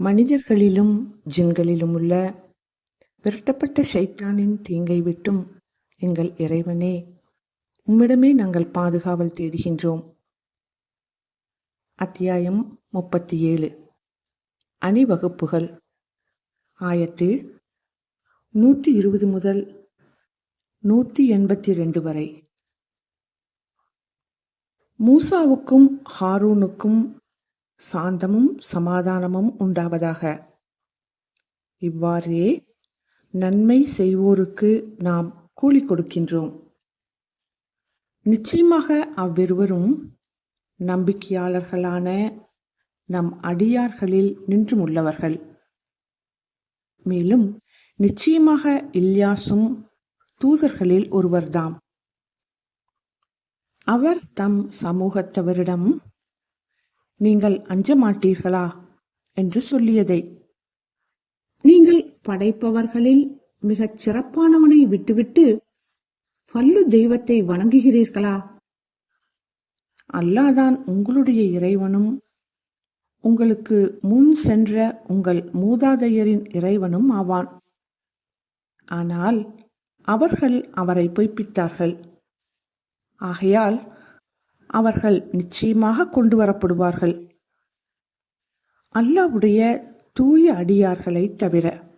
மனிதர்களிலும் ஜின்களிலும் உள்ள விரட்டப்பட்ட ஷைத்தானின் தீங்கை விட்டும் எங்கள் இறைவனே உம்மிடமே நாங்கள் பாதுகாவல் தேடுகின்றோம். அத்தியாயம் முப்பத்தி ஏழு அணிவகுப்புகள். ஆயத்து நூற்றி இருபது முதல் நூற்றி எண்பத்தி ரெண்டு வரை. மூசாவுக்கும் ஹாரூனுக்கும் சாந்தமும் சமாதானமும் உண்டாவதாக. இவ்வாறே நன்மை செய்வோருக்கு நாம் கூலி கொடுக்கின்றோம். நிச்சயமாக அவ்விருவரும் நம்பிக்கையாளர்களான நம் அடியார்களில் நின்றும் உள்ளவர்கள். மேலும் நிச்சயமாக இல்யாசும் தூதர்களில் ஒருவர்தாம். அவர் தம் சமூகத்தவரிடம் நீங்கள் அஞ்ச மாட்டீர்களா என்று சொல்லியதை. நீங்கள் படைப்பவர்களில் மிகச் சிறப்பானவனை விட்டுவிட்டு பல்லு தெய்வத்தை வணங்குகிறீர்களா? அல்லாதான் உங்களுடைய இறைவனும் உங்களுக்கு முன் சென்ற உங்கள் மூதாதையரின் இறைவனும் ஆவான். ஆனால் அவர்கள் அவரை பொய்ப்பித்தார்கள். ஆகையால் அவர்கள் நிச்சயமாக கொண்டு வரப்படுவார்கள் அல்லாவுடைய தூய அடியார்களை தவிர.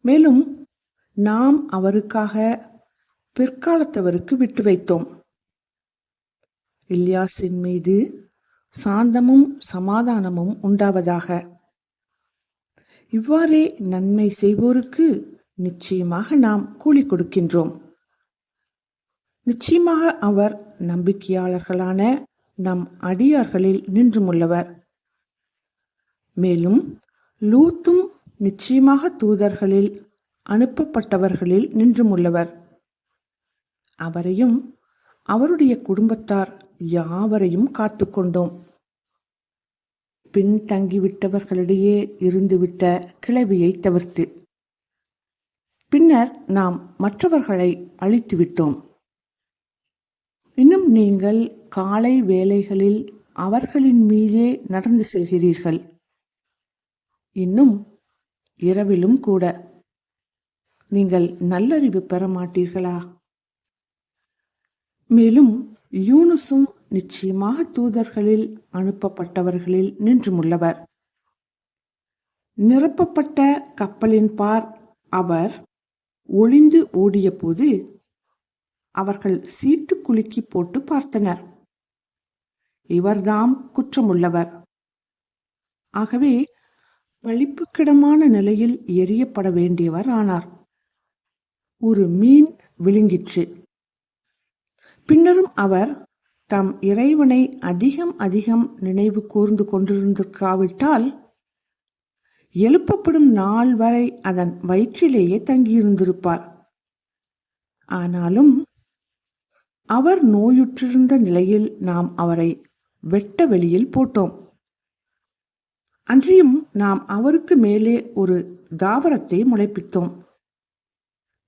மேலும் நாம் அவருக்காக பிற்காலத்தவருக்கு விட்டு வைத்தோம். இல்யாஸின் மீது சாந்தமும் சமாதானமும் உண்டாவதாக. இவ்வாறே நன்மை செய்வோருக்கு நிச்சயமாக நாம் கூலி கொடுக்கின்றோம். நிச்சயமாக அவர் நம்பிக்கையாளர்களான நம் அடியார்களில் நின்றுமுள்ளவர். மேலும் லூத்தும் நிச்சயமாக தூதர்களில் அனுப்பப்பட்டவர்களில் நின்றுமுள்ளவர். அவரையும் அவருடைய குடும்பத்தார் யாவரையும் காத்து கொண்டோம் பின் தங்கிவிட்டவர்களிடையே இருந்துவிட்ட கிளவியை தவிர்த்து. பின்னர் நாம் மற்றவர்களை அழித்துவிட்டோம். இன்னும் நீங்கள் காலை வேலைகளில் அவர்களின் மீதே நடந்து செல்கிறீர்கள். இன்னும் இரவிலும் கூட. நீங்கள் நல்லறிவு பெற மாட்டீர்களா? மேலும் யூனுசும் நிச்சயமாக தூதர்களில் அனுப்பப்பட்டவர்களில் நின்றுமுள்ளவர். நிரப்பப்பட்ட கப்பலின் பார் அவர் ஒளிந்து ஓடிய போது அவர்கள் சீட்டு குலுக்கி போட்டு பார்த்தனர். இவர்தாம் குற்றமுள்ளவர். ஆகவே பழிப்புக்கிடமான நிலையில் எரியப்பட வேண்டியவர் ஆனார். ஒரு மீன் விழுங்கிற்று. பின்னரும் அவர் தம் இறைவனை அதிகம் அதிகம் நினைவு கூர்ந்து கொண்டிருந்திருக்காவிட்டால் எழுப்பப்படும் நாள் வரை அதன் வயிற்றிலேயே தங்கியிருந்திருப்பார். ஆனாலும் அவர் நோயுற்றிருந்த நிலையில் நாம் அவரை வெட்ட வெளியில் போட்டோம். அன்றியும் நாம் அவருக்கு மேலே ஒரு தாவரத்தை முளைப்பித்தோம்.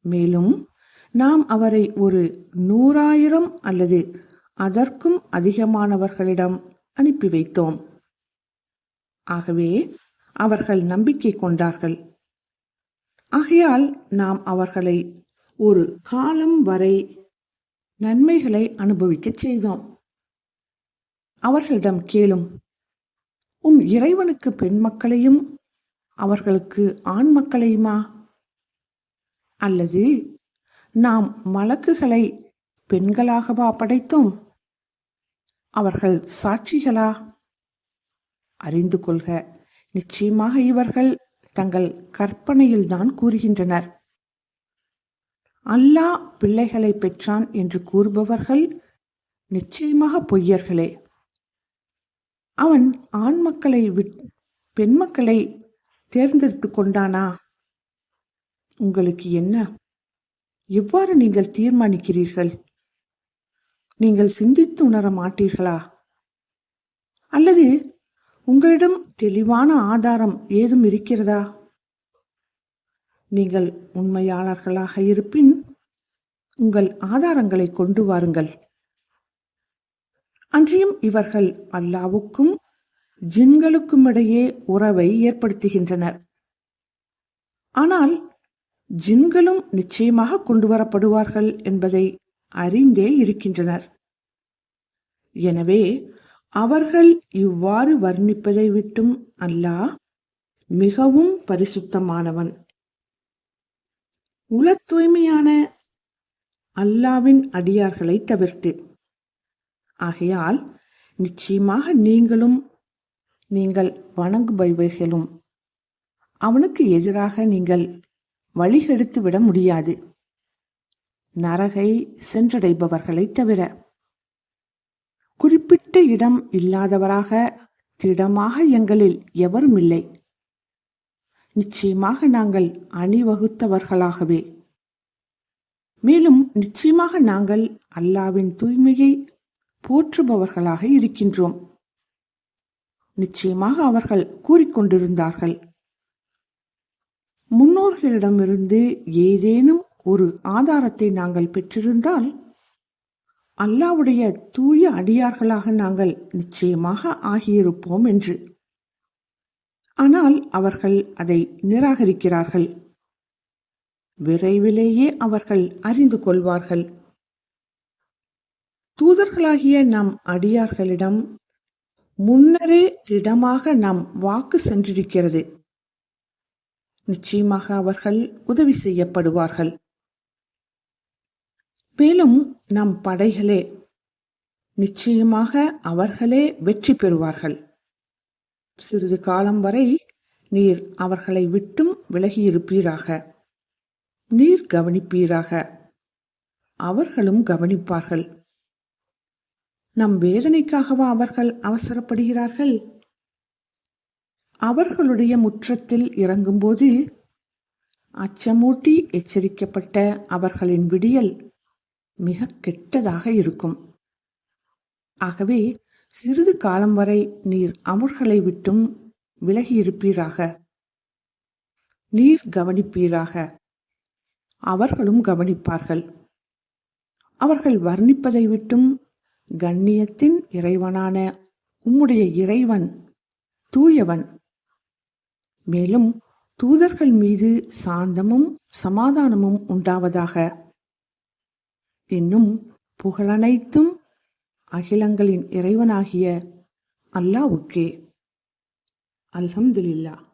மேலும் நாம் அவரை ஒரு நூறாயிரம் அல்லது அதற்கும் அதிகமானவர்களிடம் அனுப்பி வைத்தோம். ஆகவே அவர்கள் நம்பிக்கை கொண்டார்கள். ஆகையால் நாம் அவர்களை ஒரு காலம் வரை நன்மைகளை அனுபவிக்கச் செய்தோம். அவர்களிடம் கேளும் உம் இறைவனுக்கு பெண் மக்களையும் அவர்களுக்கு ஆண் மக்களையுமா? அல்லது நாம் மலக்குகளை பெண்களாகவா படைத்தோம்? அவர்கள் சாட்சிகளா? அறிந்து கொள்க நிச்சயமாக இவர்கள் தங்கள் கற்பனையில்தான் கூறுகின்றனர். அல்லாஹ் பிள்ளைகளை பெற்றான் என்று கூறுபவர்கள் நிச்சயமாக பொய்யர்களே. அவன் ஆண் மக்களை விட்டு பெண் மக்களை தேர்ந்தெடுத்து கொண்டானா? உங்களுக்கு என்ன? எவ்வாறு நீங்கள் தீர்மானிக்கிறீர்கள்? நீங்கள் சிந்தித்து உணர மாட்டீர்களா? அல்லது உங்களிடம் தெளிவான ஆதாரம் ஏதும் இருக்கிறதா? நீங்கள் உண்மையாளர்களாக இருப்பின் உங்கள் ஆதாரங்களை கொண்டு வாருங்கள். அன்றியும் இவர்கள் அல்லாவுக்கும் ஜின்களுக்கும் இடையே உறவை ஏற்படுத்துகின்றனர். ஆனால் ஜின்களும் நிச்சயமாக கொண்டு வரப்படுவார்கள் என்பதை அறிந்தே இருக்கின்றனர். எனவே அவர்கள் இவ்வாறு வர்ணிப்பதை விட்டும் அல்லாஹ் மிகவும் பரிசுத்தமானவன். உள தூய்மையான அல்லாவின் அடியார்களை தவிர்த்து. ஆகையால் நிச்சயமாக நீங்களும் நீங்கள் வணங்குபவைகளும் அவனுக்கு எதிராக நீங்கள் வழிகெடுத்து விட முடியாது. நரகை சென்றடைபவர்களை தவிர குறிப்பிட்ட இடம் இல்லாதவராக திடமாக எங்களில் எவரும் இல்லை. நிச்சயமாக நாங்கள் அணிவகுத்தவர்களாகவே. மேலும் நிச்சயமாக நாங்கள் அல்லாவின் தூய்மையை போற்றுபவர்களாக இருக்கின்றோம். நிச்சயமாக அவர்கள் கூறிக்கொண்டிருந்தார்கள். முன்னோர்களிடமிருந்து ஏதேனும் ஒரு ஆதாரத்தை நாங்கள் பெற்றிருந்தால் அல்லாவுடைய தூய அடியார்களாக நாங்கள் நிச்சயமாக ஆகியிருப்போம் என்று. ஆனால் அவர்கள் அதை நிராகரிக்கிறார்கள். விரைவிலேயே அவர்கள் அறிந்து கொள்வார்கள். தூதர்களாகிய நம் அடியார்களிடம் முன்னரே திடமாக நம் வாக்கு சென்றிருக்கிறது. நிச்சயமாக அவர்கள் உதவி செய்யப்படுவார்கள். மேலும் நம் படைகளே நிச்சயமாக அவர்களே வெற்றி பெறுவார்கள். சிறிது காலம் வரை நீர் அவர்களை விட்டும் விலகியிருப்பீராக. நீர் கவனிப்பீராக. அவர்களும் கவனிப்பார்கள். நம் வேதனைக்காகவா அவர்கள் அவசரப்படுகிறார்கள்? அவர்களுடைய முற்றத்தில் இறங்கும்போது அச்சமூட்டி எச்சரிக்கப்பட்ட அவர்களின் விடியல் மிக கெட்டதாக இருக்கும். ஆகவே சிறிது காலம் வரை நீர் அவர்களை விட்டும் விலகியிருப்பீராக. நீர் கவனிப்பீராக. அவர்களும் கவனிப்பார்கள். அவர்கள் வர்ணிப்பதை விட்டும் கண்ணியத்தின் இறைவனான உம்முடைய இறைவன் தூயவன். மேலும் தூதர்கள் மீது சாந்தமும் சமாதானமும் உண்டாவதாக. இன்னும் புகழனைத்தும் அகிலங்களின் இறைவனாகிய அல்லாவுக்கே அல்ஹம்துலில்லா